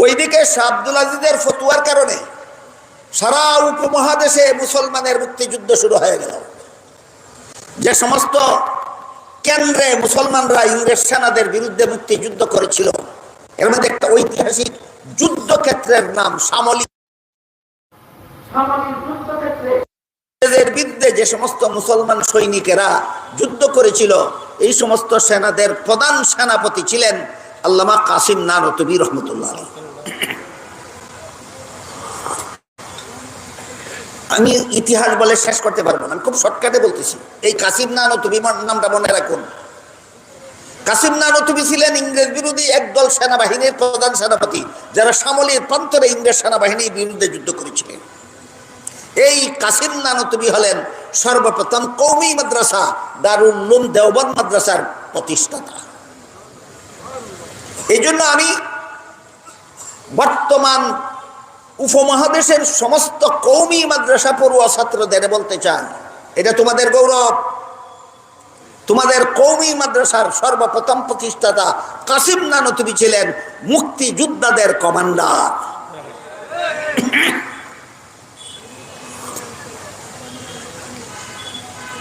ওইদিকে শাহ আব্দুল আজিজের ফতুয়ার কারণে সারা উপমহাদেশে মুসলমানের মুক্তিযুদ্ধ শুরু হয়ে গেল যে সমস্ত কেন্দ্রে মুসলমানরা ইংরেজ সেনাদের বিরুদ্ধে মুক্তিযুদ্ধ করেছিল এর মধ্যে একটা ঐতিহাসিক যুদ্ধক্ষেত্রের নাম সামলি ইংরেজের বিরুদ্ধে যে সমস্ত মুসলমান সৈনিকেরা যুদ্ধ করেছিল এই সমস্ত সেনাদের প্রধান সেনাপতি ছিলেন আল্লামা কাসিম নারতবী রহমতুল্লাহ। আমি ইতিহাস বলে শেষ করতে পারব না, আমি খুব শর্টকাটে বলতেছি। এই কাসিম নানতুবি নামটা মনে রাখুন। কাসিম নানতুবি ছিলেন ইংরেজ বিরোধী একদল সেনাবাহিনীর প্রধান সেনাপতি, যারা সামলির প্রান্তরে ইংরেজ সেনাবাহিনীর বিরুদ্ধে যুদ্ধ করেছিলেন এই কাসিম নানতুবি হলেন সর্বপ্রথম কৌমি মাদ্রাসা, দারুল উলুম দেওবন্দ মাদ্রাসার প্রতিষ্ঠাতা। এই জন্য আমি বর্তমান উপমহাদেশের সমস্ত কৌমি মাদ্রাসা পড়ুয়া ছাত্রদের বলতে চান, এটা তোমাদের গৌরব। তোমাদের কৌমি মাদ্রাসার সর্বপ্রথম প্রতিষ্ঠাতা কাসিম নানতুবি ছিলেন মুক্তিযোদ্ধাদের কমান্ডার।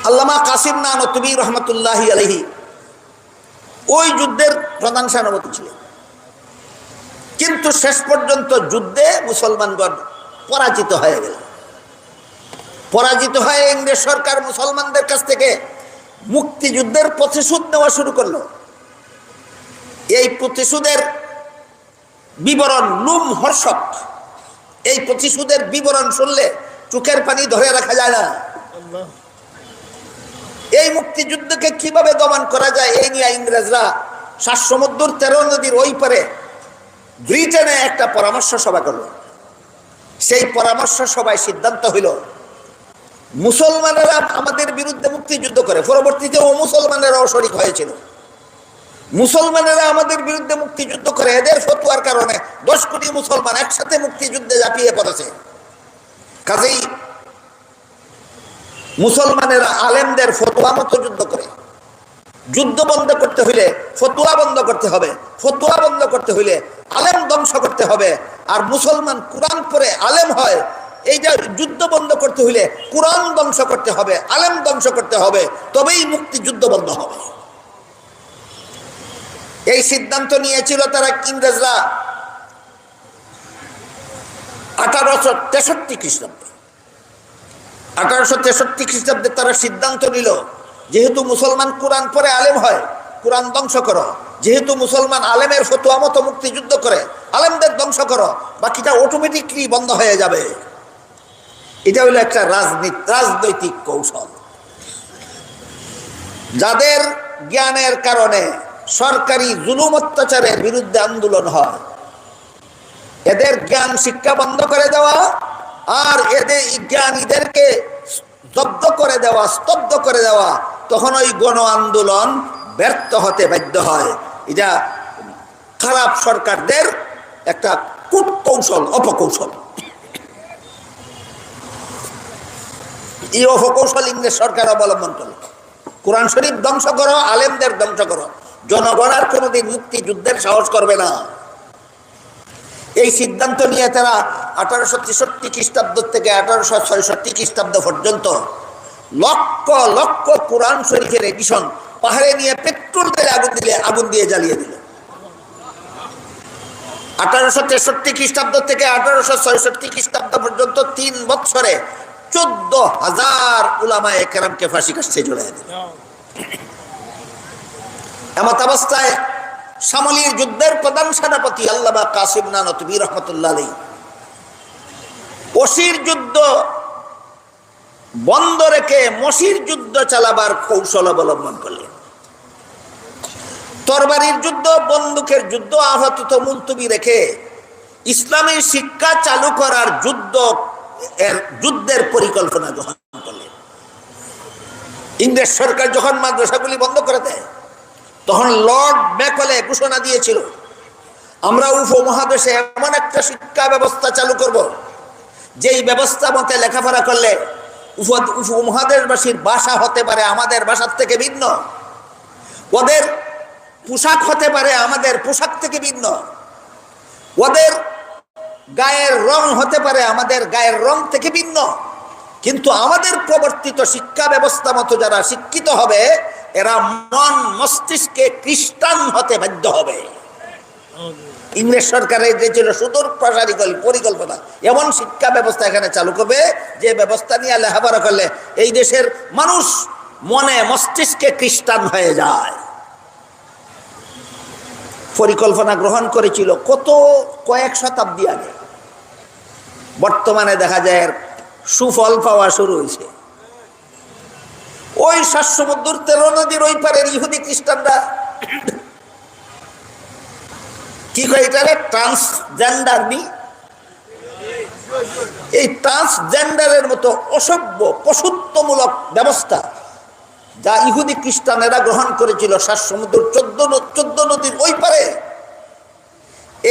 আল্লামা কাসিম নানতুবি রহমতুল্লাহ আলহি ওই যুদ্ধের প্রধান সেনাপতি ছিলেন। কিন্তু শেষ পর্যন্ত যুদ্ধে মুসলমানগণ পরাজিত হয়ে গেল। পরাজিত হয়ে ইংরেজ সরকার মুসলমানদের কাছ থেকে মুক্তিযুদ্ধের প্রতিশোধ নেওয়া শুরু করল। এই প্রতিশোধের বিবরণ লুম হর্ষক। এই প্রতিশোধের বিবরণ শুনলে চোখের পানি ধরে রাখা যায় না। এই মুক্তিযুদ্ধকে কীভাবে দমন করা যায়, এই নিয়ে ইংরেজরা সাত সমুদ্র তেরো নদীর ওই পারে ব্রিটেনে একটা পরামর্শ সভা করল। সেই পরামর্শ সভায় সিদ্ধান্ত হইল, মুসলমানেরা আমাদের বিরুদ্ধে মুক্তিযুদ্ধ করে। পরবর্তীতে ও মুসলমানেরাও শরিক হয়েছিল। মুসলমানেরা আমাদের বিরুদ্ধে মুক্তিযুদ্ধ করে, এদের ফতুয়ার কারণে দশ কোটি মুসলমান একসাথে মুক্তিযুদ্ধে ঝাঁপিয়ে পড়েছে। কাজেই মুসলমানেরা আলেমদের ফতুয়া মতো যুদ্ধ করে। যুদ্ধ বন্ধ করতে হইলে ফতুয়া বন্ধ করতে হবে। ফতুয়া বন্ধ করতে হইলে আলেম ধ্বংস করতে হবে। আর মুসলমান কোরআন পরে আলেম হয় এইটা যুদ্ধ বন্ধ করতে হইলে কোরআন ধ্বংস করতে হবে, আলেম ধ্বংস করতে হবে, তবেই মুক্তি যুদ্ধ বন্ধ হবে। এই সিদ্ধান্ত নিয়েছিল তারা ইংরেজরা আঠারোশো তেষট্টি খ্রিস্টাব্দে। আঠারোশো তেষট্টি খ্রিস্টাব্দে তারা সিদ্ধান্ত নিল যেহেতু মুসলমান কোরআন পরে আলেম হয়, কোরআন ধ্বংস করো। যেহেতু মুসলমান আলেমের ফতুয়া মতো মুক্তিযুদ্ধ করে, আলেমদের ধ্বংস করো, বাকিটা অটোমেটিকলি বন্ধ হয়ে যাবে। এটা হলো একটা রাজনীতি, রাজনৈতিক কৌশল। যাদের জ্ঞানের কারণে সরকারি জুলুম অত্যাচারের বিরুদ্ধে আন্দোলন হয়, এদের জ্ঞান শিক্ষা বন্ধ করে দেওয়া আর এদের জ্ঞান জ্ঞানীদেরকে জব্দ করে দেওয়া, স্তব্ধ করে দেওয়া তখন ওই গণ আন্দোলন ব্যর্থ হতে বাধ্য হয়। এটা খারাপ সরকারদের একটা কূটকৌশল, অপকৌশল। এই অপকৌশল ইংরেজ সরকার অবলম্বন করল। কোরআন শরীফ ধ্বংস করো, আলেমদের ধ্বংস করো। জনগণ আর কোনোদিন মুক্তিযুদ্ধের সাহস করবে না। এই সিদ্ধান্ত নিয়ে তারা আঠারোশো তেষট্টি খ্রিস্টাব্দ থেকে আঠারোশো ছয়ষট্টি খ্রিস্টাব্দ পর্যন্ত লক্ষ লক্ষ কোরআন শরীফের এডিশন, পাহাড়ে নিয়ে পেট্রোল তেলে আগুন দিলে, আগুন দিয়ে জ্বালিয়ে দিল। আঠারোশো তেষট্টি খ্রিস্টাব্দ থেকে আঠারোশো ছয়ষট্টি খ্রিস্টাব্দ পর্যন্ত তিন বৎসরে চোদ্দ হাজার উলামা একরামকে ফাঁসি কাছে জড়াই দিল। এমত অবস্থায় সামলির যুদ্ধের প্রধান সেনাপতি আল্লামা কাসিম নানতবী রহমতুল্লাহ আলী অসির যুদ্ধ বন্ধ রেখে মসির যুদ্ধ চালাবার কৌশল অবলম্বন করলেন। তরবারির যুদ্ধ, বন্দুকের যুদ্ধ আহত মুলতুবি রেখে ইসলামী শিক্ষা চালু করার যুদ্ধ যুদ্ধের পরিকল্পনা গ্রহণ করলেন। ইংরেজ সরকার যখন মাদ্রাসাগুলি বন্ধ করে দেয়, তখন লর্ড ম্যাকলে ঘোষণা দিয়েছিল, আমরা উপমহাদেশে এমন একটা শিক্ষা ব্যবস্থা চালু করব, যেই ব্যবস্থা মতে লেখাপড়া করলে উপমহাদেশবাসীর ভাষা হতে পারে আমাদের ভাষার থেকে ভিন্ন। ওদের পোশাক হতে পারে আমাদের পোশাক থেকে ভিন্ন। ওদের গায়ের রং হতে পারে আমাদের গায়ের রং থেকে ভিন্ন। কিন্তু আমাদের প্রবর্তিত শিক্ষা ব্যবস্থা মতো যারা শিক্ষিত হবে, এরা মন মস্তিষ্কে খ্রিস্টান হতে বাধ্য হবে। ইংরেজ সরকারের যে ছিল সুদূর প্রসারী পরিকল্পনা। এমন শিক্ষা ব্যবস্থা এখানে চালু করবে, যে ব্যবস্থা নিয়ে লেখাপড়া করলে এই দেশের মানুষ মনে মস্তিষ্কে খ্রিস্টান হয়ে যায়। পরিকল্পনা গ্রহণ করেছিল কত কয়েক শতাব্দী আগে। বর্তমানে দেখা যায় সুফল পাওয়া শুরু হয়েছে। ওই সাত সমুদ্র তেরো নদীর ওই পারের ইহুদি খ্রিস্টানরা কি কয় এটারে? ট্রান্সজেন্ডার নি? এই ট্রান্সজেন্ডারের মতো অসভ্য, পশুত্বমূলক ব্যবস্থা যা ইহুদি খ্রিস্টানেরা গ্রহণ করেছিল সাত সমুদ্র চোদ্দ চোদ্দ নদীর ওই পারে।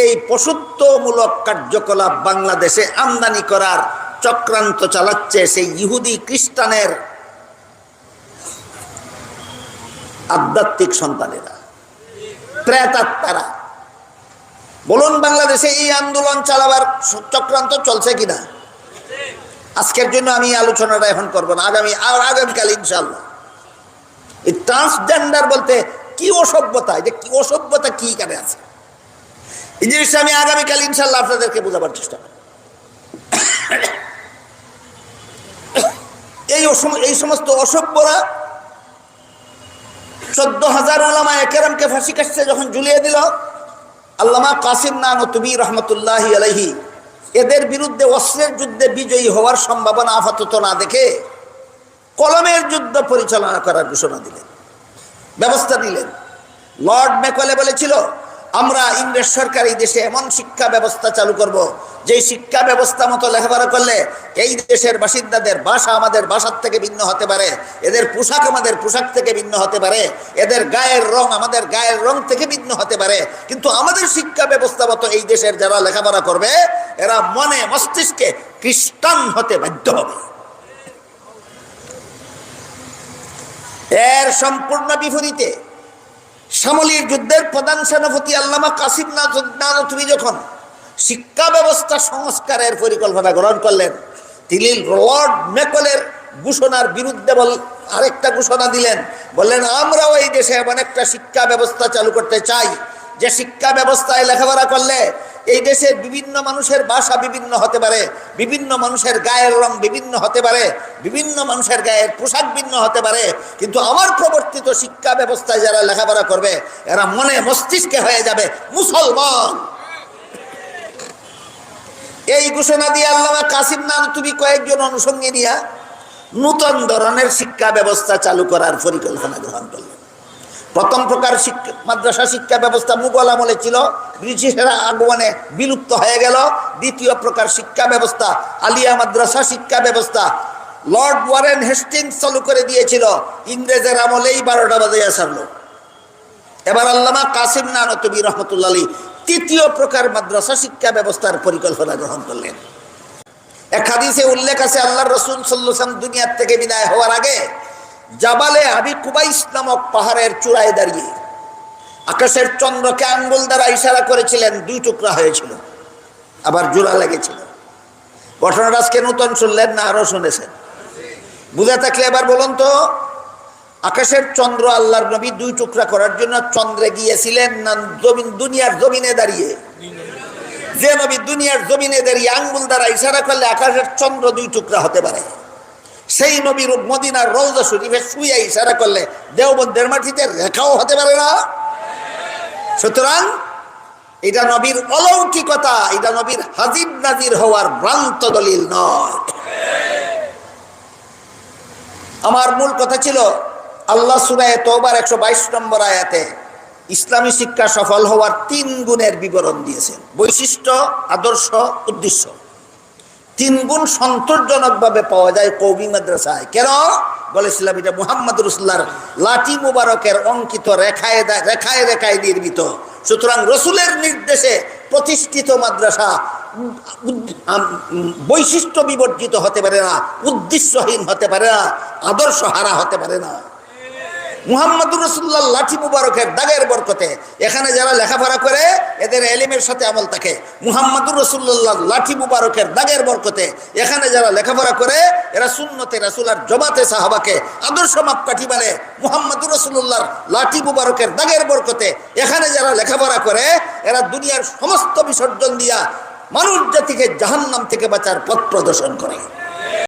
এই পশুত্বমূলক কার্যকলাপ বাংলাদেশে আমদানি করার চক্রান্ত চালাচ্ছে সেই ইহুদি খ্রিস্টানের আধ্যাত্মিক সন্তানেরা। প্রেতাত্মারা বলুন, বাংলাদেশে এই আন্দোলন চালাবার চক্রান্ত চলছে কিনা? আজকের জন্য আমি আলোচনাটা এখন করব না। আগামী, আর আগামীকাল ইনশাল্লাহ এই ট্রান্সজেন্ডার বলতে কি অসভ্যতা? এটা কি অসভ্যতা কি কানে আছে? এই জিনিসটা আমি আগামীকাল ইনশাল্লাহ আপনাদেরকে বোঝাবার চেষ্টা করব। এই এই সমস্ত অসভ্যরা চোদ্দ হাজার ওলামা একেরামকে ফাঁসি কাটছে যখন ঝুলিয়ে দিল আল্লামা কাসিম নান তুমি রহমতুল্লাহ আলহি এদের বিরুদ্ধে অস্ত্রের যুদ্ধে বিজয়ী হওয়ার সম্ভাবনা আপাতত না দেখে কলমের যুদ্ধ পরিচালনা করার ঘোষণা দিলেন, ব্যবস্থা দিলেন লর্ড মেকলে বলেছিল আমরা ইংরেজ সরকার এই দেশে এমন শিক্ষা ব্যবস্থা চালু করব যে শিক্ষা ব্যবস্থা মতো লেখাপড়া করলে এই দেশের বাসিন্দাদের ভাষা আমাদের ভাষার থেকে ভিন্ন হতে পারে, এদের পোশাক আমাদের পোশাক থেকে ভিন্ন হতে পারে, এদের গায়ের রং আমাদের গায়ের রং থেকে ভিন্ন হতে পারে। কিন্তু আমাদের শিক্ষা ব্যবস্থা মতো এই দেশের যারা লেখাপড়া করবে, এরা মনে মস্তিষ্কে খ্রিস্টান হতে বাধ্য হবে। এর সম্পূর্ণ বিপরীতে সামলির যুদ্ধের প্রধান সেনাপতি আল্লামা কাসিম তুমি যখন শিক্ষা ব্যবস্থা সংস্কারের পরিকল্পনা গ্রহণ করলেন, তিনি লর্ড মেকলের ঘোষণার বিরুদ্ধে বল, আরেকটা ঘোষণা দিলেন, বললেন, আমরাও এই দেশে এমন একটা শিক্ষা ব্যবস্থা চালু করতে চাই যে শিক্ষা ব্যবস্থায় লেখাপড়া করলে এই দেশের বিভিন্ন মানুষের ভাষা বিভিন্ন হতে পারে, বিভিন্ন মানুষের গায়ের রং বিভিন্ন হতে পারে, বিভিন্ন মানুষের গায়ের পোশাক ভিন্ন হতে পারে, কিন্তু আমার প্রবর্তিত শিক্ষা ব্যবস্থায় যারা লেখাপড়া করবে, এরা মনে মস্তিষ্কে হয়ে যাবে মুসলমান। এই ঘোষণা দিয়ে আল্লামা কাসিম নাম তুমি কয়েকজন অনুষঙ্গে নিয়ে নূতন ধরনের শিক্ষা ব্যবস্থা চালু করার পরিকল্পনা গ্রহণ করলেন। প্রথম প্রকার শিক্ষা মাদ্রাসা শিক্ষা ব্যবস্থা মুঘল আমলে ছিল। ব্রিটিশের আগমনে বিলুপ্ত হয়ে গেল। দ্বিতীয় প্রকার শিক্ষা ব্যবস্থা, আলিয়া মাদ্রাসা শিক্ষা ব্যবস্থা। লর্ড ওয়ারেন হেস্টিংস চালু করে দিয়েছিল। ইংরেজের আমলেই বারোটা বাজে সারলো এবার আল্লামা কাসিম নানতবী রহমতুল্লা আলী তৃতীয় প্রকার মাদ্রাসা শিক্ষা ব্যবস্থার পরিকল্পনা গ্রহণ করলেন। এক হাদিসে উল্লেখ আছে আল্লাহ রসুল সাল্লাম দুনিয়ার থেকে বিদায় হওয়ার আগে জাবালে আবি কুবাইস নামক পাহাড়ের চূড়ায় দাঁড়িয়ে আকাশের চন্দ্রকে আঙ্গুল দ্বারা ইশারা করেছিলেন, দুই টুকরা হয়েছিল, আবার জোড়া লেগেছিল। ঘটনাটা আজকে নতুন শুনলেন না আরও শুনেছেন। বুঝে থাকলে এবার বলুন তো, আকাশের চন্দ্র আল্লাহর নবী দুই টুকরা করার জন্য চন্দ্রে গিয়েছিলেন না জমিন দুনিয়ার জমিনে দাঁড়িয়ে? যে নবী দুনিয়ার জমিনে দাঁড়িয়ে আঙ্গুল দ্বারা ইশারা করলে আকাশের চন্দ্র দুই টুকরা হতে পারে। সেই নবীর মদিনার রৌজা শরীফে শুয়ে ইশারা করলে দেওবন্দের মাটিতে রেখাও হতে পারে না। সুতরাং এটা নবীর অলৌকিকতা, এটা নবীর হাজির নাজির হওয়ার ভ্রান্ত দলিল নয়। আমার মূল কথা ছিল, আল্লাহ সুরায় তোবার একশো বাইশ নম্বর আয়াতে ইসলামী শিক্ষা সফল হওয়ার তিন গুণের বিবরণ দিয়েছেন। বৈশিষ্ট্য, আদর্শ, উদ্দেশ্য। তিন গুণ সন্তোষজনকভাবে পাওয়া যায় কৌমি মাদ্রাসায়। কেন? বলেছিলাম এটা মুহাম্মদ রসুল্লার লাঠি মুবারকের অঙ্কিত রেখায় রেখায় রেখায় নির্মিত। সুতরাং রসুলের নির্দেশে প্রতিষ্ঠিত মাদ্রাসা বৈশিষ্ট্য বিবর্জিত হতে পারে না, উদ্দেশ্যহীন হতে পারে না আদর্শ হারা হতে পারে না। মুহাম্মদুর রসুল্লাহ লাঠি মুবারকের দাগের বরকতে এখানে যারা লেখাপড়া করে, এদের এলিমের সাথে আমল থাকে। মুহাম্মদুর রসুল্লাহ লাঠি মুবারকের দাগের বরকতে এখানে যারা লেখাপড়া করে, এরা সুন্নতে রাসুলার জমাতে সাহাবাকে আদর্শ মাপকাঠি মানে মুহাম্মদুর রসুল্লাহর লাঠি মুবারকের দাগের বরকতে এখানে যারা লেখাপড়া করে, এরা দুনিয়ার সমস্ত বিসর্জন দিয়া মানুষ জাতিকে জাহান্নাম থেকে বাঁচার পথ প্রদর্শন করে।